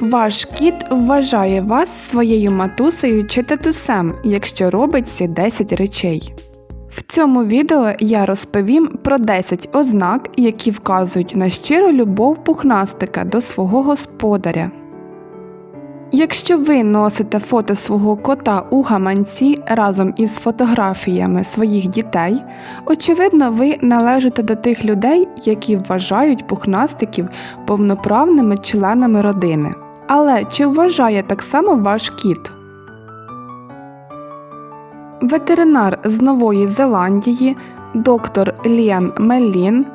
Ваш кіт вважає вас своєю матусею чи татусем, якщо робить ці 10 речей. В цьому відео я розповім про 10 ознак, які вказують на щиру любов пухнастика до свого господаря. Якщо ви носите фото свого кота у гаманці разом із фотографіями своїх дітей, очевидно, ви належите до тих людей, які вважають пухнастиків повноправними членами родини. Але чи вважає так само ваш кіт? Ветеринар з Нової Зеландії, доктор Ліан Меллін,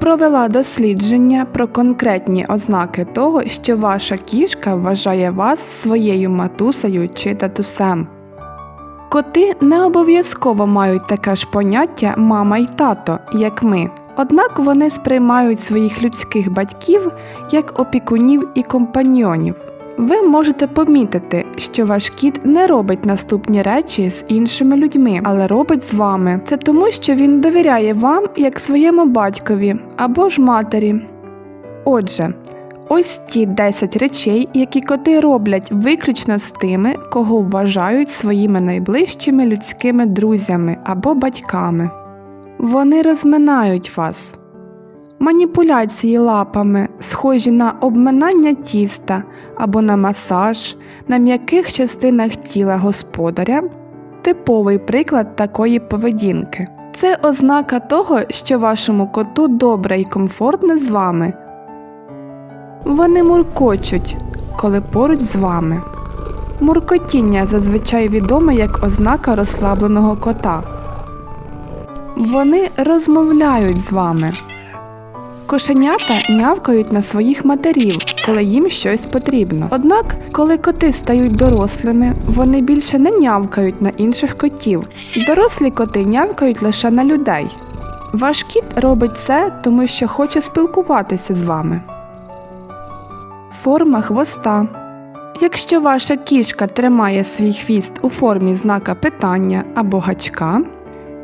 провела дослідження про конкретні ознаки того, що ваша кішка вважає вас своєю матусею чи татусем. Коти не обов'язково мають таке ж поняття мама й тато, як ми. Однак вони сприймають своїх людських батьків як опікунів і компаньйонів. Ви можете помітити, що ваш кіт не робить наступні речі з іншими людьми, але робить з вами. Це тому, що він довіряє вам як своєму батькові або ж матері. Отже, ось ті 10 речей, які коти роблять виключно з тими, кого вважають своїми найближчими людськими друзями або батьками. Вони розминають вас. Маніпуляції лапами, схожі на обминання тіста або на масаж на м'яких частинах тіла господаря типовий приклад такої поведінки. Це ознака того, що вашому коту добре і комфортно з вами. Вони муркочуть, коли поруч з вами. Муркотіння зазвичай відоме як ознака розслабленого кота. Вони розмовляють з вами. Кошенята нявкають на своїх матерів, коли їм щось потрібно. Однак, коли коти стають дорослими, вони більше не нявкають на інших котів. Дорослі коти нявкають лише на людей. Ваш кіт робить це, тому що хоче спілкуватися з вами. Форма хвоста. Якщо ваша кішка тримає свій хвіст у формі знака питання або гачка,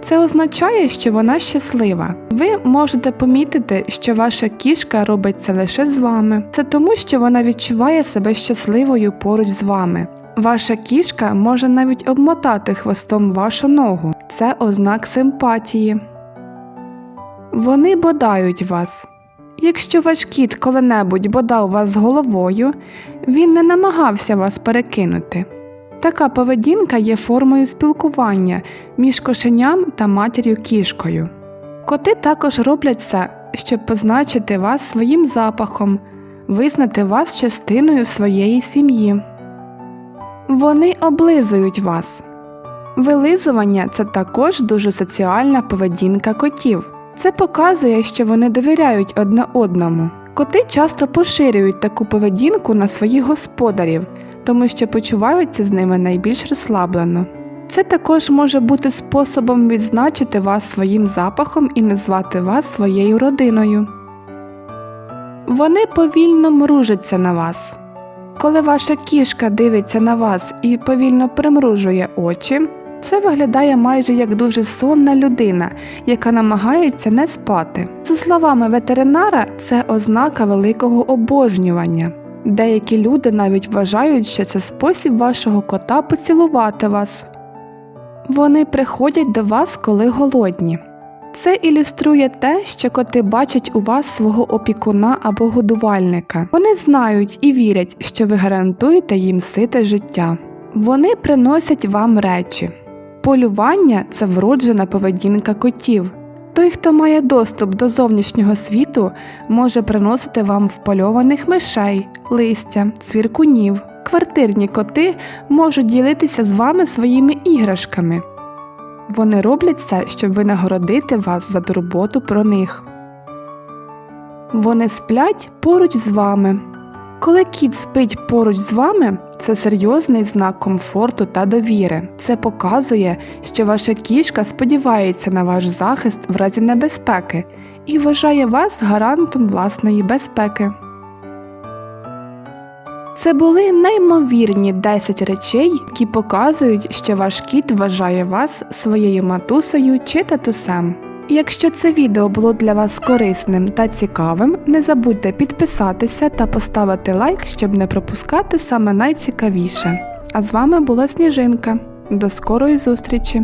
це означає, що вона щаслива. Ви можете помітити, що ваша кішка робить це лише з вами. Це тому, що вона відчуває себе щасливою поруч з вами. Ваша кішка може навіть обмотати хвостом вашу ногу. Це ознак симпатії. Вони бодають вас. Якщо ваш кіт коли-небудь бодав вас головою, він не намагався вас перекинути. Така поведінка є формою спілкування між кошеням та матір'ю кішкою. Коти також роблять це, щоб позначити вас своїм запахом, визнати вас частиною своєї сім'ї. Вони облизують вас. Вилизування це також дуже соціальна поведінка котів. Це показує, що вони довіряють одне одному. Коти часто поширюють таку поведінку на своїх господарів, тому що почуваються з ними найбільш розслаблено. Це також може бути способом відзначити вас своїм запахом і назвати вас своєю родиною. Вони повільно мружаться на вас. Коли ваша кішка дивиться на вас і повільно примружує очі, це виглядає майже як дуже сонна людина, яка намагається не спати. За словами ветеринара, це ознака великого обожнювання. Деякі люди навіть вважають, що це спосіб вашого кота поцілувати вас. Вони приходять до вас, коли голодні. Це ілюструє те, що коти бачать у вас свого опікуна або годувальника. Вони знають і вірять, що ви гарантуєте їм сите життя. Вони приносять вам речі. Полювання це вроджена поведінка котів. Той, хто має доступ до зовнішнього світу, може приносити вам впальованих мишей, листя, цвіркунів. Квартирні коти можуть ділитися з вами своїми іграшками. Вони роблять це, щоб винагородити вас за турботу про них. Вони сплять поруч з вами. Коли кіт спить поруч з вами, це серйозний знак комфорту та довіри. Це показує, що ваша кішка сподівається на ваш захист в разі небезпеки і вважає вас гарантом власної безпеки. Це були неймовірні 10 речей, які показують, що ваш кіт вважає вас своєю матусею чи татусем. Якщо це відео було для вас корисним та цікавим, не забудьте підписатися та поставити лайк, щоб не пропускати саме найцікавіше. А з вами була Сніжинка. До скорої зустрічі!